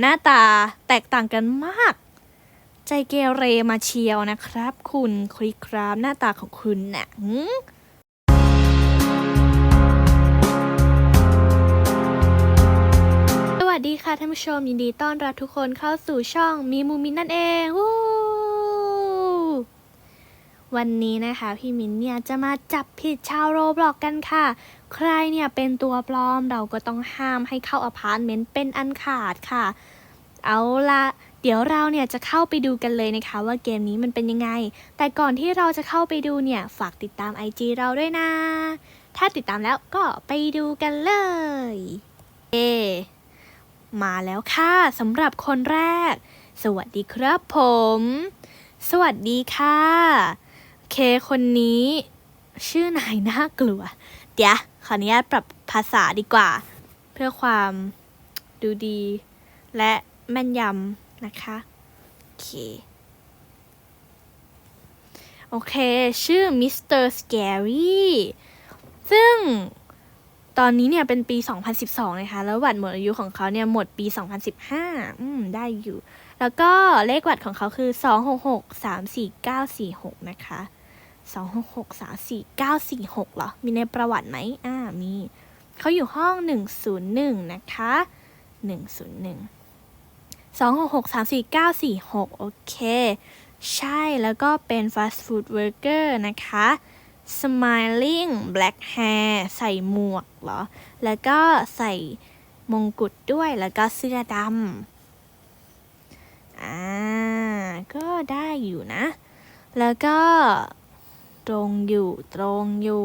หน้าตาแตกต่างกันมาก ใจเกเรมาเชียวนะครับ คุณคลิกครับหน้าตาของคุณน่ะสวัสดีค่ะท่านผู้ชมยินดีต้อนรับทุกคนเข้าสู่ช่องมีมูมินนั่นเองวันนี้นะคะ พี่มินเนี่ยจะมาจับผิดชาวโรบล็อกกันค่ะ ใครเนี่ยเป็นตัวปลอมเราก็ต้องห้ามให้เข้าอพาร์ตเมนต์เป็นอันขาดค่ะ เอาละเดี๋ยวเราเนี่ยจะเข้าไปดูกันเลยนะคะว่าเกมนี้มันเป็นยังไง แต่ก่อนที่เราจะเข้าไปดูเนี่ย ฝากติดตาม IG เราด้วยนะ ถ้าติดตามแล้วก็ไปดูกันเลย เอ มาแล้วค่ะสำหรับคนแรก สวัสดีครับผม สวัสดีค่ะ เคคนนี้ ชื่อนายน่ากลัว เดี๋ยวขออนุญาตปรับภาษาดีกว่า เพื่อความดูดี และแม่นยำนะคะโอเคโอเค ชื่อมิสเตอร์สแกรี่ซึ่งตอนนี้เนี่ยเป็นปี 2012 นะคะ แล้วบัตรหมดอายุของเขาเนี่ยหมดปี 2015 อืม ได้อยู่ แล้วก็เลขบัตรของเขาคือ 2663496 นะคะ สองหกหกสามสี่เก้าสี่หกเหรอ มีในประวัติไหมอ่า มี เขาอยู่ห้องหนึ่งศูนย์หนึ่งนะคะหนึ่งศูนย์หนึ่งสองหกหกสามสี่เก้าสี่หกโอเค ใช่แล้วก็เป็นฟาสต์ฟู้ดเวิร์กเกอร์นะคะ smiling black hair ใส่หมวกเหรอ แล้วก็ใส่มงกุฎด้วยแล้วก็เสื้อดำอ่า ก็ได้อยู่นะ แล้วก็ ตรงอยู่ตรงอยู่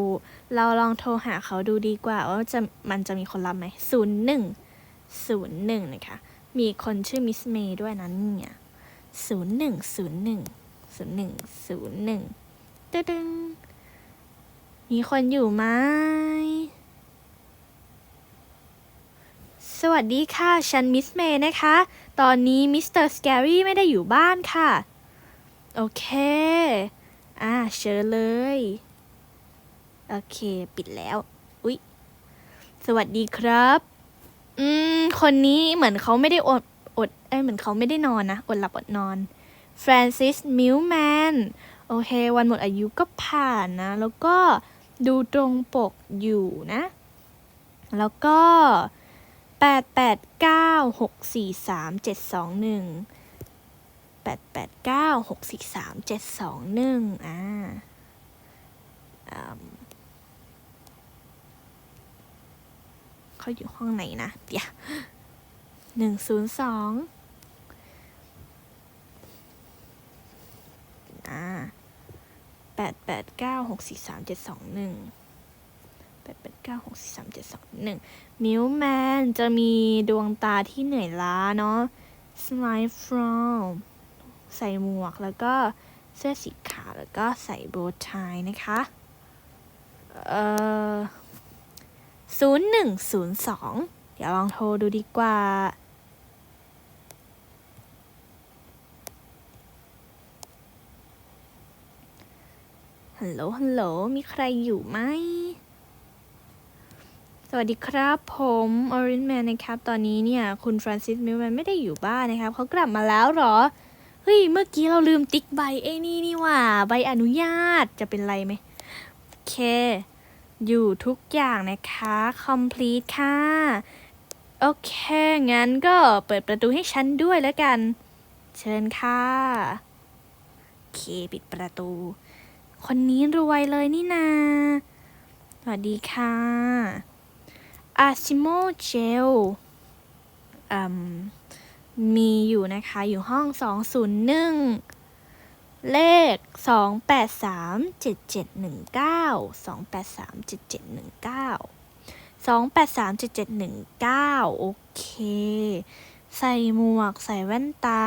เราลองโทรหาเขาดูดีกว่าว่าจะมันจะมีคนรับไหมศูนย์หนึ่งศูนย์หนึ่งนะคะมีคนชื่อมิสเมย์ด้วยนะเนี่ยศูนย์หนึ่งศูนย์หนึ่งศูนย์หนึ่งศูนย์หนึ่งตึดึงมีคนอยู่ไหมสวัสดีค่ะ ฉันมิสเมย์นะคะ ตอนนี้มิสเตอร์สแกรี่ไม่ได้อยู่บ้านค่ะ โอเค อ่าเชิญเลย โอเค ปิดแล้ว อุ๊ย สวัสดีครับ อืม คนนี้เหมือนเขาไม่ได้อด อด เอ้ย เหมือนเขาไม่ได้นอนนะ อดหลับอดนอน ฟรานซิส มิลแมน โอเค วันหมดอายุก็ผ่านนะ แล้วก็ดูตรงปกอยู่นะ แล้วก็แแปดเก้าหกสี่สามเจ็ดสองหนึ่งแปดแปดเก้าหกสี่สามเจ็ดสองหนึ่ง อ่าอืมเขาอยู่ห้องไหนนะเดี๋ยวหนึ่งศูนย์สองอ่าแปดแปดเก้าหกสี่สามเจ็ดสองหนึ่งแปดแปดเก้าหกสี่สามเจ็ดสองหนึ่งมิวแมนจะมีดวงตาที่เหนื่อยล้าเนาะ smile from ใส่หมวกแล้วก็เสื้อสีขาวแล้วก็ใส่โบว์ไทนะคะ เอ่อศูนย์หนึ่งศูนย์สองเดี๋ยวลองโทรดูดีกว่า ฮัลโหล ฮัลโหล มีใครอยู่ไหม สวัสดีครับผมออรินแมนนะครับ ตอนนี้เนี่ย คุณฟรานซิสมิลแมนไม่ได้อยู่บ้านนะครับ เขากลับมาแล้วหรอ เฮ้ย เมื่อกี้เราลืมติ๊กใบเอ้นี่นี่ว่า ใบอนุญาตจะเป็นไรไหมโอเค อยู่ทุกอย่างนะคะ complete ค่ะ โอเค งั้นก็เปิดประตูให้ฉันด้วยแล้วกัน เชิญค่ะโอเค ปิดประตู คนนี้รวยเลยนี่นา สวัสดีค่ะอาซิโมเจลอืม มีอยู่นะคะอยู่ห้อง 201 เลข 283 7719 283 7719 283 7719 โอเค ใส่หมวกใส่แว่นตา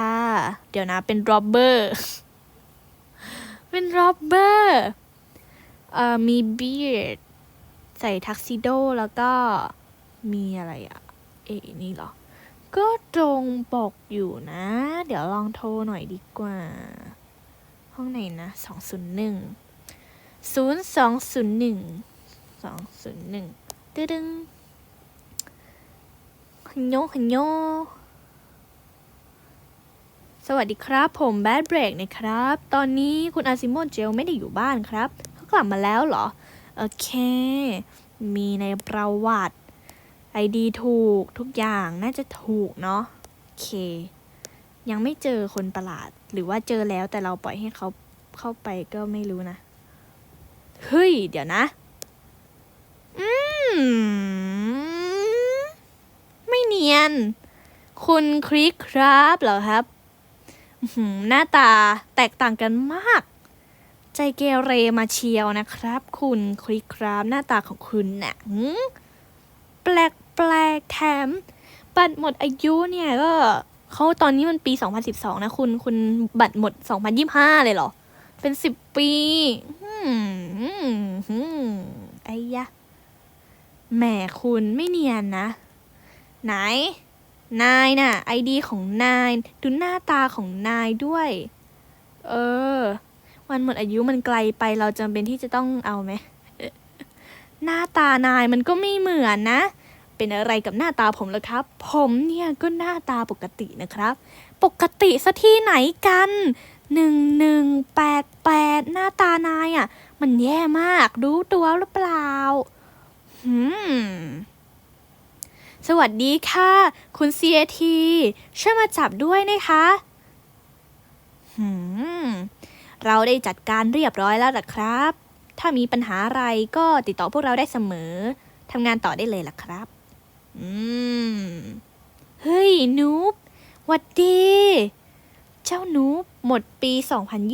เดี๋ยวนะเป็นร็อบเบอร์ เป็นร็อบเบอร์เอ่อมีเบียดใส่ทักซิโดแล้วก็มีอะไรอะเอะนี่เหรอ ก็ตรงปกอยู่นะ เดี๋ยวลองโทรหน่อยดีกว่า ห้องไหนนะสองศูนย์หนึ่งศูนย์สองศูนย์หนึ่งสองศูนย์หนึ่งตึดึงฮันโยฮันโยสวัสดีครับผมแบดเบรกนะครับ ตอนนี้คุณอาซิโมเจลไม่ได้อยู่บ้านครับเขากลับมาแล้วเหรอ โอเค มีในประวัติ ดีถูกทุกอย่างน่าจะถูกเนาะโอเค ยังไม่เจอคนประหลาด หรือว่าเจอแล้วแต่เราปล่อยให้เขาเข้าไปก็ไม่รู้นะ เฮ้ย เดี๋ยวนะ อืม ไม่เนียน คุณคริกครับเหรอครับหือหน้าตาแตกต่างกันมาก ใจเกเรมาเชียวนะครับ คุณคริกครับ หน้าตาของคุณน่ะหืมแปลก ปลกแถม บัตรหมดอายุเนี่ยก็เขาตอนนี้มันปี 2012 นะคุณคุณบัตรหมด 2025 เลยเหรอ เป็นสิบปีอืมอืมอืมไอ้ยะแหมคุณไม่เนียนนะ ไหน นายน่ะไอดีของนาย ดูหน้าตาของนายด้วย เออ วันหมดอายุมันไกลไปเราจำเป็นที่จะต้องเอาไหมหน้าตานายมันก็ไม่เหมือนนะ เป็นอะไรกับหน้าตาผมล่ะครับ ผมเนี่ยก็หน้าตาปกตินะครับ ปกติซะที่ไหนกันหนึ่งหนึ่งแปดแปดหน้าตานายอะ มันแย่มากรู้ตัวหรือเปล่าหืมสวัสดีค่ะ คุณ CAT ช่วยมาจับด้วยนะคะหืมเราได้จัดการเรียบร้อยแล้วล่ะครับ ถ้ามีปัญหาอะไรก็ติดต่อพวกเราได้เสมอทำงานต่อได้เลยล่ะครับ อืม เฮ้ย นูบหวัดดี เจ้านูบหมดปี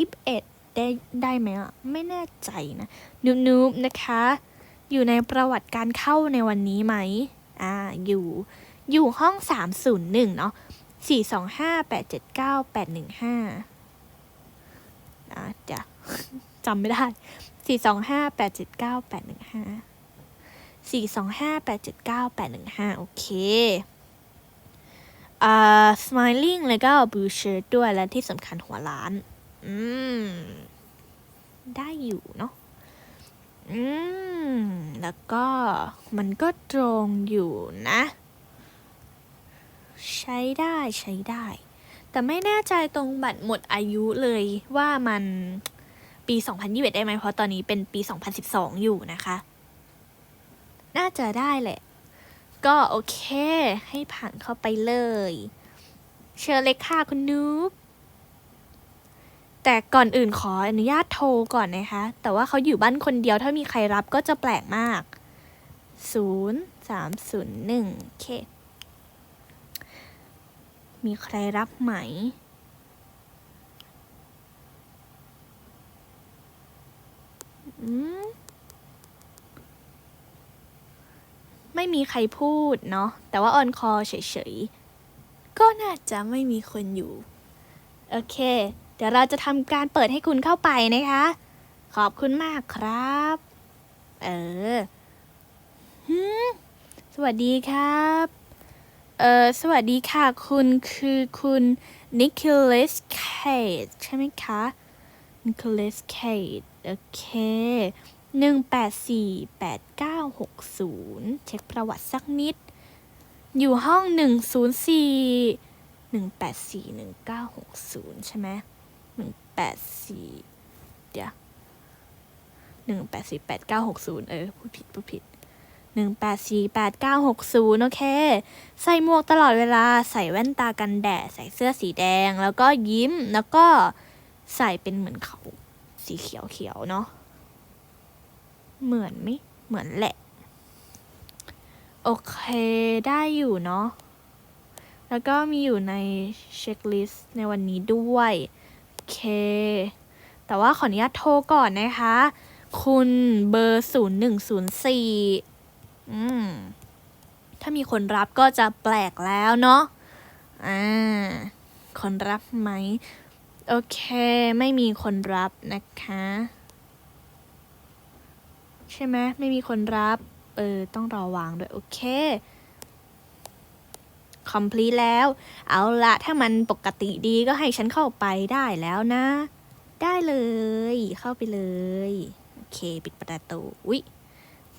2021 ได้ได้ไหมอะ ไม่แน่ใจนะ นูบนูบนะคะ อยู่ในประวัติการเข้าในวันนี้ไหม อ่า อยู่ อยู่ห้อง 301 เนาะ425 879 815อ่าจะจำไม่ได้ 425 879 815 425 879 815 โอเคอ่า smiling แล้วก็ blue shirt ด้วยและที่สำคัญหัวล้าน อืม ได้อยู่เนาะอืม แล้วก็มันก็ตรงอยู่นะ ใช้ได้ใช้ได้ แต่ไม่แน่ใจตรงบัตรหมดอายุเลยว่ามันปี 2021 ได้ไหมเพราะตอนนี้เป็นปี 2012 อยู่นะคะ น่าจะได้แหละ ก็โอเค ให้ผ่านเข้าไปเลย เชิญเลยค่ะคุณนูบแต่ก่อนอื่นขออนุญาตโทรก่อนนะคะ แต่ว่าเขาอยู่บ้านคนเดียวถ้ามีใครรับก็จะแปลกมากศูนย์สามศูนย์หนึ่งโอเค มีใครรับไหม อืม ไม่มีใครพูดเนาะแต่ว่าออนคอเฉยๆ ก็น่าจะไม่มีคนอยู่ โอเค เดี๋ยวเราจะทำการเปิดให้คุณเข้าไปนะคะ ขอบคุณมากครับ เออหืมสวัสดีครับ เออสวัสดีค่ะคุณคือคุณนิโคลัสเคดใช่ไหมคะนิโคลัสเคดโอเค หนึ่งแปดสี่แปดเก้าหกศูนย์เช็คประวัติสักนิด อยู่ห้องหนึ่งศูนย์สี่หนึ่งแปดสี่หนึ่งเก้าหกศูนย์ใช่ไหมหนึ่งแปดสี่เดี๋ยวหนึ่งแปดสี่แปดเก้าหกศูนย์เออ พูดผิด พูดผิดหนึ่งแปดสี่แปดเก้าหกศูนย์โอเค ใส่หมวกตลอดเวลาใส่แว่นตากันแดด ใส่เสื้อสีแดง แล้วก็ยิ้มแล้วก็ใส่เป็นเหมือนเขาสีเขียวเขียวเนาะ เหมือนไหมเหมือนแหละ โอเคได้อยู่เนาะ แล้วก็มีอยู่ในเช็คลิสต์ในวันนี้ด้วย โอเค แต่ว่าขออนุญาตโทรก่อนนะคะ คุณเบอร์ศูนย์หนึ่งศูนย์สี่อืม ถ้ามีคนรับก็จะแปลกแล้วเนาะ อ่า คนรับไหม โอเค ไม่มีคนรับนะคะ ใช่ไหมไม่มีคนรับ เออ ต้องรอวางด้วย โอเค complete แล้ว เอาละถ้ามันปกติดีก็ให้ฉันเข้าไปได้แล้วนะ ได้เลย เข้าไปเลย โอเค ปิดประตูอุ๊ย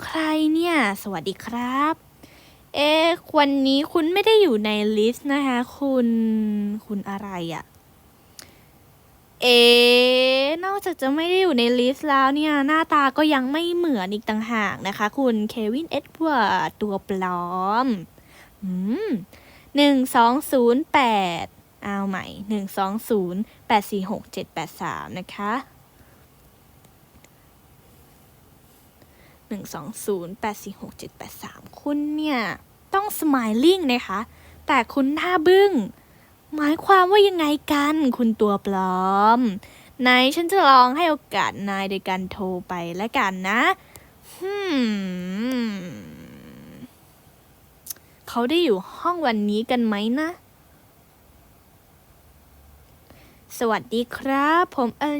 ใครเนี่ย สวัสดีครับ เอ๊ะวันนี้คุณไม่ได้อยู่ในลิสต์นะคะ คุณ คุณอะไรอะ่ะ เอ๊ะนอกจากจะไม่ได้อยู่ในลิสต์แล้วเนี่ย หน้าตาก็ยังไม่เหมือนอีกต่างหากนะคะ คุณเควินเอ็ดเวิร์ดตัวปลอมอืมหนึ่งสองศูนย์แปดเอาใหม่หนึ่งสองศูนย์แปดสี่หกเจ็ดแปดสามนะคะหนึ่งสองศูนย์แปดสี่หกเจ็ดแปดสามคุณเนี่ย ต้องสมายลิ่งนะคะ แต่คุณหน้าบึ้ง หมายความว่ายังไงกัน คุณตัวปลอม ไหนฉันจะลองให้โอกาสนายโดยการโทรไปแล้วกันนะฮึมเขาได้อยู่ห้องวันนี้กันไหมนะ สวัสดีครับ ผมเออ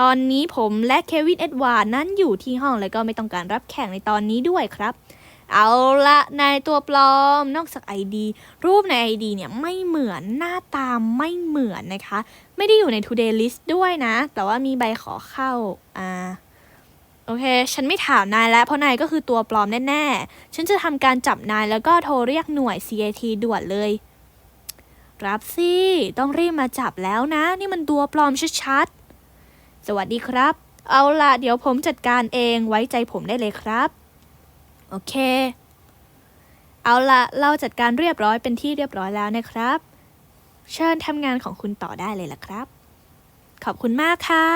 ตอนนี้ผมและเควินเอ็ดวาร์ดนั้นอยู่ที่ห้องแล้วก็ไม่ต้องการรับแขกในตอนนี้ด้วยครับ เอาละนายตัวปลอมนอกจาก ID รูปใน ID เนี่ยไม่เหมือนหน้าตาไม่เหมือนนะคะ ไม่ได้อยู่ใน Today List ด้วยนะ แต่ว่ามีใบขอเข้าอ่าโอเค ฉันไม่ถามนายแล้ว เพราะนายก็คือตัวปลอมแน่ๆ ฉันจะทำการจับนายแล้วก็โทรเรียกหน่วย CAT ด่วนเลย รับสิ ต้องรีบมาจับแล้วนะ นี่มันตัวปลอมชัดๆ สวัสดีครับ เอาละเดี๋ยวผมจัดการเองไว้ใจผมได้เลยครับ โอเค เอาละเราจัดการเรียบร้อยเป็นที่เรียบร้อยแล้วนะครับ เชิญทำงานของคุณต่อได้เลยล่ะครับ ขอบคุณมากค่ะ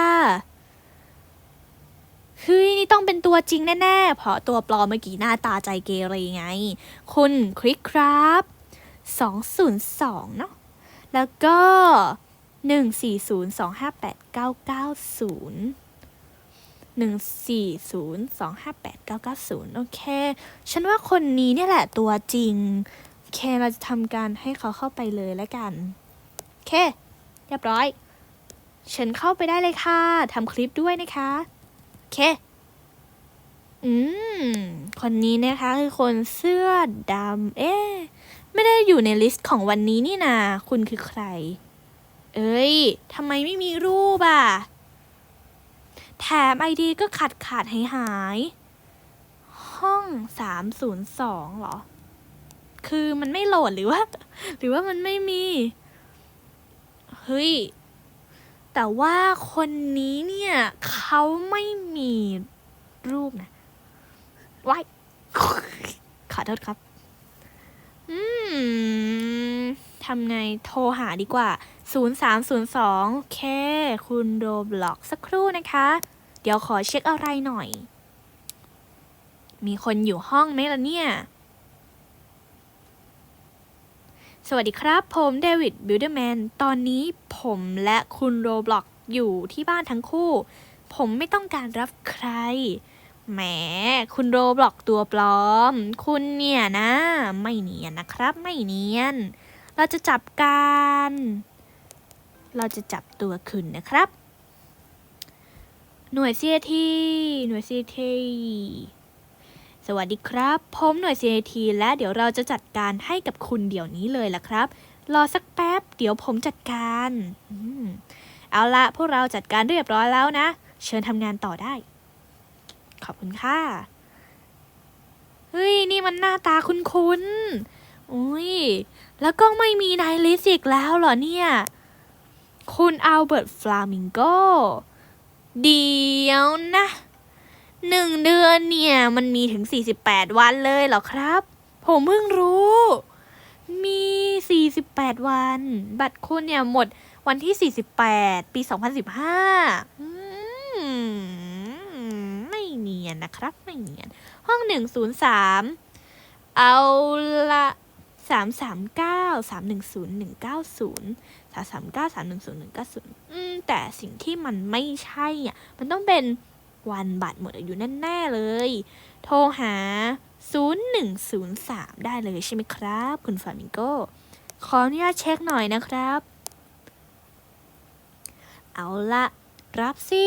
เฮ้ยนี่ต้องเป็นตัวจริงแน่ๆ เพราะตัวปลอมเมื่อกี้หน้าตาใจเกเรไง คุณคลิกครับ202 เนาะ แล้วก็ 140258990 หนึ่งสี่ศูนย์สองห้าแปดเก้าเก้าศูนย์โอเค ฉันว่าคนนี้เนี่ยแหละตัวจริง โอเค เราจะทำการให้เขาเข้าไปเลยแล้วกัน โอเค เรียบร้อย ฉันเข้าไปได้เลยค่ะ ทำคลิปด้วยนะคะ โอเค อืม คนนี้นะคะคือคนเสื้อดำ เอ๊ะ ไม่ได้อยู่ในลิสต์ของวันนี้นี่นา คุณคือใคร เอ้ยทำไมไม่มีรูปอะ แถมไอดีก็ขาดขาดหายหาย ห้องสามศูนย์สองเหรอ คือมันไม่โหลดหรือว่า หรือว่ามันไม่มี เฮ้ย แต่ว่าคนนี้เนี่ย เขาไม่มีรูปนะว้ายขอโทษครับ อืม ทำไงโทรหาดีกว่า 0302โอเค คุณโรบล็อกสักครู่นะคะ เดี๋ยวขอเช็คอะไรหน่อย มีคนอยู่ห้องไหมล่ะเนี่ย สวัสดีครับ ผมเดวิดบิลเดอร์แมน ตอนนี้ผมและคุณโรบล็อกอยู่ที่บ้านทั้งคู่ ผมไม่ต้องการรับใครแหม คุณโรบล็อกตัวปลอม คุณเนี่ยนะ ไม่เนียนนะครับ ไม่เนียน เราจะจับการเราจะจับตัวคุณนะครับ หน่วย CAT หน่วย CAT สวัสดีครับ ผมหน่วย CAT และเดี๋ยวเราจะจัดการให้กับคุณเดี๋ยวนี้เลยล่ะครับ รอสักแป๊บ เดี๋ยวผมจัดการอเอาละพวกเราจัดการเรียบร้อยแล้วนะ เชิญทำงานต่อได้ ขอบคุณค่ะ เฮ้ย นี่มันหน้าตาคุ้นๆอุ้ย แล้วก็ไม่มีนายลิสอีกแล้วเหรอเนี่ย คุณอัลเบิร์ตฟลามิงโกเดี๋ยวนะหนึ่งเดือนเนี่ย มันมีถึง 48 วันเลยเหรอครับ ผมเพิ่งรู้ มี 48 วัน บัตรคุณเนี่ยหมดวันที่ 48 ปี 2015อืไม่เนียนนะครับ ไม่เนียน ห้อง 103 เอาละ สามสามเก้าสามหนึ่งศูนย์หนึ่งเก้าศูนย์สามสามเก้าสามหนึ่งศูนย์หนึ่งเก้าศูนย์อืมแต่สิ่งที่มันไม่ใช่อะมันต้องเป็นวันบัตรหมดอายุแน่ๆเลย โทรหาศูนย์หนึ่งศูนย์สามได้เลยใช่ไหมครับ คุณฟามิงโกขออนุญาตเช็คหน่อยนะครับ เอาละรับสิ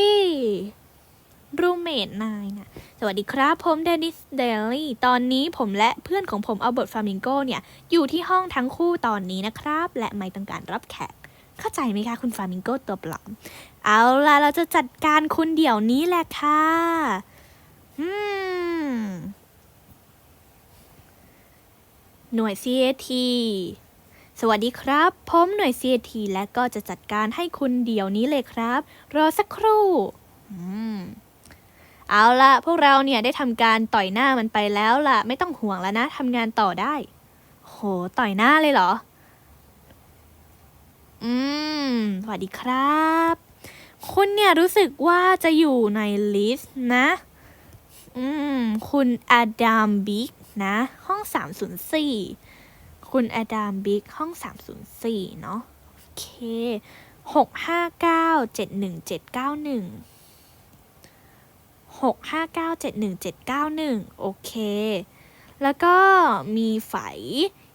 รูเมดนายนะสวัสดีครับผมเดนิสเดลี่ตอนนี้ผมและเพื่อนของผมอัลเบิร์ตฟามิงโกเนี่ย อยู่ที่ห้องทั้งคู่ตอนนี้นะครับ และไม่ต้องการรับแขก เข้าใจไหมคะคุณฟามิงโกตัวปลอม เอาล่ะ เราจะจัดการคุณเดี๋ยวนี้แหละค่ะอืมหน่วย CAT สวัสดีครับ ผมหน่วย CAT และก็จะจัดการให้คุณเดี๋ยวนี้เลยครับ รอสักครู่ อืม เอาละพวกเราเนี่ยได้ทำการต่อยหน้ามันไปแล้วล่ะ ไม่ต้องห่วงแล้วนะทำงานต่อได้ โหต่อยหน้าเลยเหรอ อืมสวัสดีครับ คุณเนี่ยรู้สึกว่าจะอยู่ในลิสต์นะ อืม คุณอดัมบิ๊กนะ ห้อง 304 คุณอดัมบิ๊กห้อง 304 เนาะโอเค659 71791 659 71791โอเค แล้วก็มีไฝ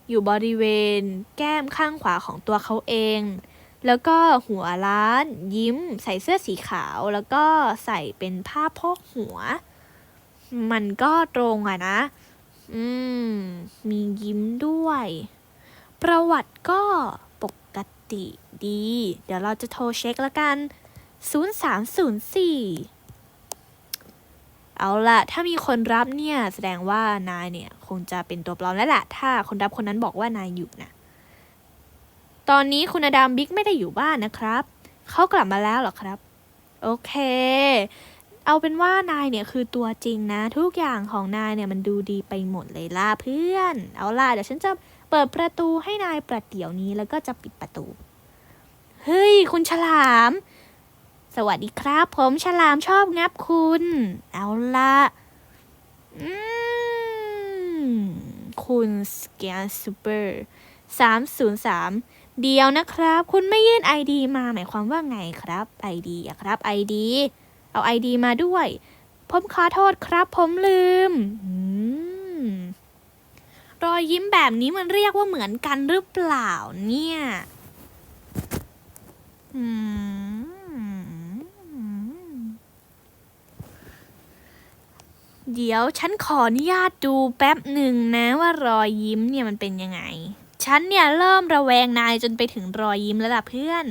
อยู่บริเวณแก้มข้างขวาของตัวเขาเอง แล้วก็หัวล้านยิ้ม ใส่เสื้อสีขาว แล้วก็ใส่เป็นผ้าพกหัว มันก็ตรงอะนะ อืม มียิ้มด้วย ประวัติก็ปกติดี เดี๋ยวเราจะโทรเช็คแล้วกัน 0304 เอาละถ้ามีคนรับเนี่ยแสดงว่านายเนี่ยคงจะเป็นตัวปลอมแล้วแหละถ้าคนรับคนนั้นบอกว่านายอยู่นะ ตอนนี้คุณอดามบิ๊กไม่ได้อยู่บ้านนะครับ เขากลับมาแล้วหรอครับ โอเค เอาเป็นว่านายเนี่ยคือตัวจริงนะ ทุกอย่างของนายเนี่ยมันดูดีไปหมดเลยล่ะเพื่อน เอาล่ะเดี๋ยวฉันจะเปิดประตูให้นายประเดี๋ยวนี้แล้วก็จะปิดประตู เฮ้ย คุณฉลาม สวัสดีครับ ผมฉลามชอบงับคุณ เอาละคุณสแกนซูเปอร์สามศูนย์สามเดียวนะครับ คุณไม่ยื่น ID มาหมายความว่าไงครับ ID อะครับ ID เอา ID มาด้วย ผมขอโทษครับ ผมลืมอืมรอยยิ้มแบบนี้มันเรียกว่าเหมือนกันหรือเปล่าเนี่ย อืม เดี๋ยวฉันขออนุญาตดูแป๊บหนึ่งนะว่ารอยยิ้มเนี่ยมันเป็นยังไง ฉันเนี่ยเริ่มระแวงนายจนไปถึงรอยยิ้มแล้วล่ะเพื่อน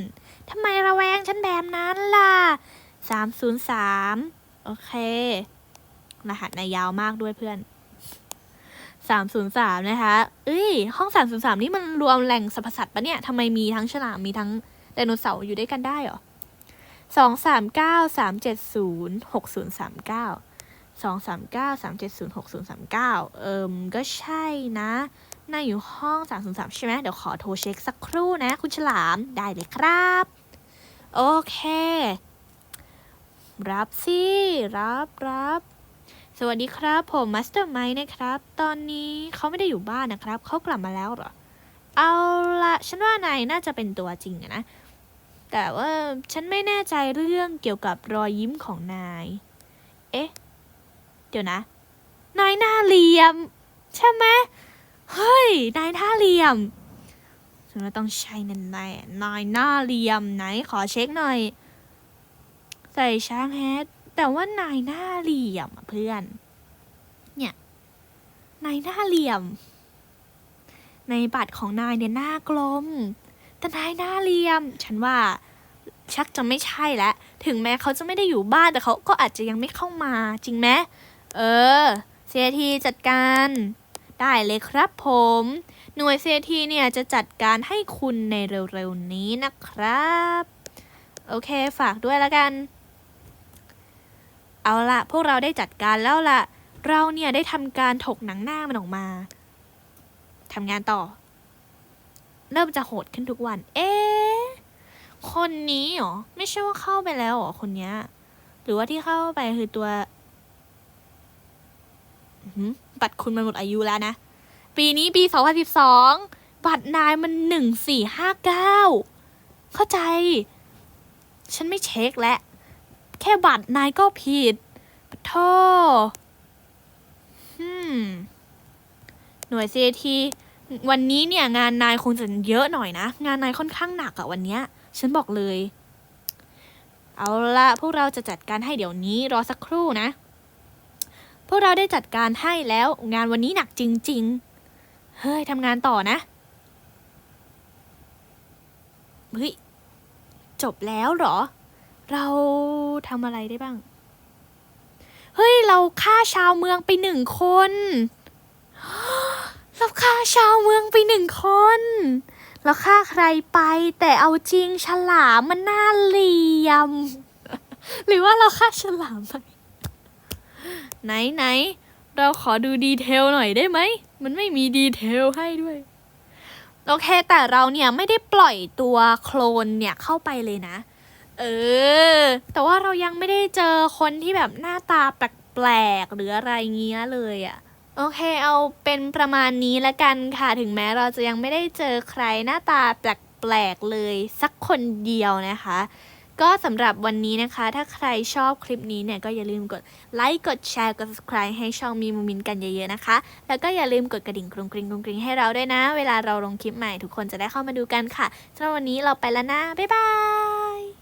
ทำไมระแวงฉันแบบนั้นล่ะสามศูนย์สามโอเค รหัสนายยาวมากด้วยเพื่อนสามศูนย์สามนะคะ เอ้ย ห้องสามศูนย์สามนี่มันรวมแหล่งสรรพสัตว์ปะเนี่ยทำไมมีทั้งฉลามมีทั้งไดโนเสาร์อยู่ด้วยกันได้หรอสอง สามเก้าสามเองสามเก้าสามเจ็ดศูนย์หกศูนย์สามเก้าเอิมก็ใช่นะนายอยู่ห้องสามศูนย์สามใช่ไหม เดี๋ยวขอโทรเช็คสักครู่นะ คุณฉลาม ได้เลยครับ โอเค รับสิ รับรับ สวัสดีครับ ผมมาสเตอร์ไมนะครับ ตอนนี้เขาไม่ได้อยู่บ้านนะครับ เขากลับมาแล้วเหรอ เอาละฉันว่านายน่าจะเป็นตัวจริงนะ แต่ว่าฉันไม่แน่ใจเรื่องเกี่ยวกับรอยยิ้มของนาย เอ๊ะ เดี๋ยวนะ นายหน้าเหลี่ยม ใช่ไหมเฮ้ย นายหน้าเหลี่ยมฉันว่าต้องใช่แน่ๆนายหน้าเหลี่ยมไหนขอเช็คหน่อย ใส่ช้างแฮทแต่ว่านายหน้าเหลี่ยมเพื่อน เนี่ยนายหน้าเหลี่ยม ในบัตรของนายเนี่ยหน้ากลม แต่นายหน้าเหลี่ยม ฉันว่าชักจะไม่ใช่แล้ว ถึงแม้เขาจะไม่ได้อยู่บ้านแต่เขาก็อาจจะยังไม่เข้ามาจริงไหม เออเซียทีจัดการ ได้เลยครับผม หน่วยเซียทีเนี่ยจะจัดการให้คุณในเร็วๆนี้นะครับ โอเคฝากด้วยแล้วกัน เอาละพวกเราได้จัดการแล้วละเราเนี่ยได้ทำการถกหนังหน้ามันออกมาทำงานต่อ เริ่มจะโหดขึ้นทุกวัน เอ๊คนนี้เหรอ ไม่ใช่ว่าเข้าไปแล้วเหรอคนเนี้ย หรือว่าที่เข้าไปคือตัว บัตรคุณมันหมดอายุแล้วนะ ปีนี้ปี 2012 บัตรนายมันหนึ่งสี่ห้าเก้าเข้าใจ ฉันไม่เช็คแล้ว แค่บัตรนายก็ผิดปะโทฮึมหน่วย CAT วันนี้เนี่ย งานนายคงจะเยอะหน่อยนะ งานนายค่อนข้างหนักอะวันเนี้ย ฉันบอกเลย เอาละพวกเราจะจัดการให้เดี๋ยวนี้รอสักครู่นะ พวกเราได้จัดการให้แล้วงานวันนี้หนักจริง ๆ เฮ้ยทำงานต่อนะ เฮ้ย จบแล้วเหรอ เราทำอะไรได้บ้าง เฮ้ย เราฆ่าชาวเมืองไปหนึ่งคน เราฆ่าชาวเมืองไปหนึ่งคนแล้วฆ่าใครไป แต่เอาจริงฉลามมันน่าเหลี่ยม หรือว่าเราฆ่าฉลามไป ไหนไหน เราขอดูดีเทลหน่อยได้ไหม มันไม่มีดีเทลให้ด้วย โอเค แต่เราเนี่ยไม่ได้ปล่อยตัวโคลนเนี่ยเข้าไปเลยนะ เออ แต่ว่าเรายังไม่ได้เจอคนที่แบบหน้าตาแปลกๆหรืออะไรเงี้ยเลยอะโอเค เอาเป็นประมาณนี้ละกันค่ะ ถึงแม้เราจะยังไม่ได้เจอใครหน้าตาแปลกๆเลย สักคนเดียวนะคะ ก็สำหรับวันนี้นะคะ ถ้าใครชอบคลิปนี้เนี่ย ก็อย่าลืมกดไลค์กดแชร์กด subscribe ให้ช่องมีมูมินกันเยอะๆนะคะ แล้วก็อย่าลืมกดกระดิ่งกรุงกริงกรุงกริงให้เราด้วยนะ เวลาเราลงคลิปใหม่ทุกคนจะได้เข้ามาดูกันค่ะสำหรับวันนี้เราไปแล้วนะบ๊ายบาย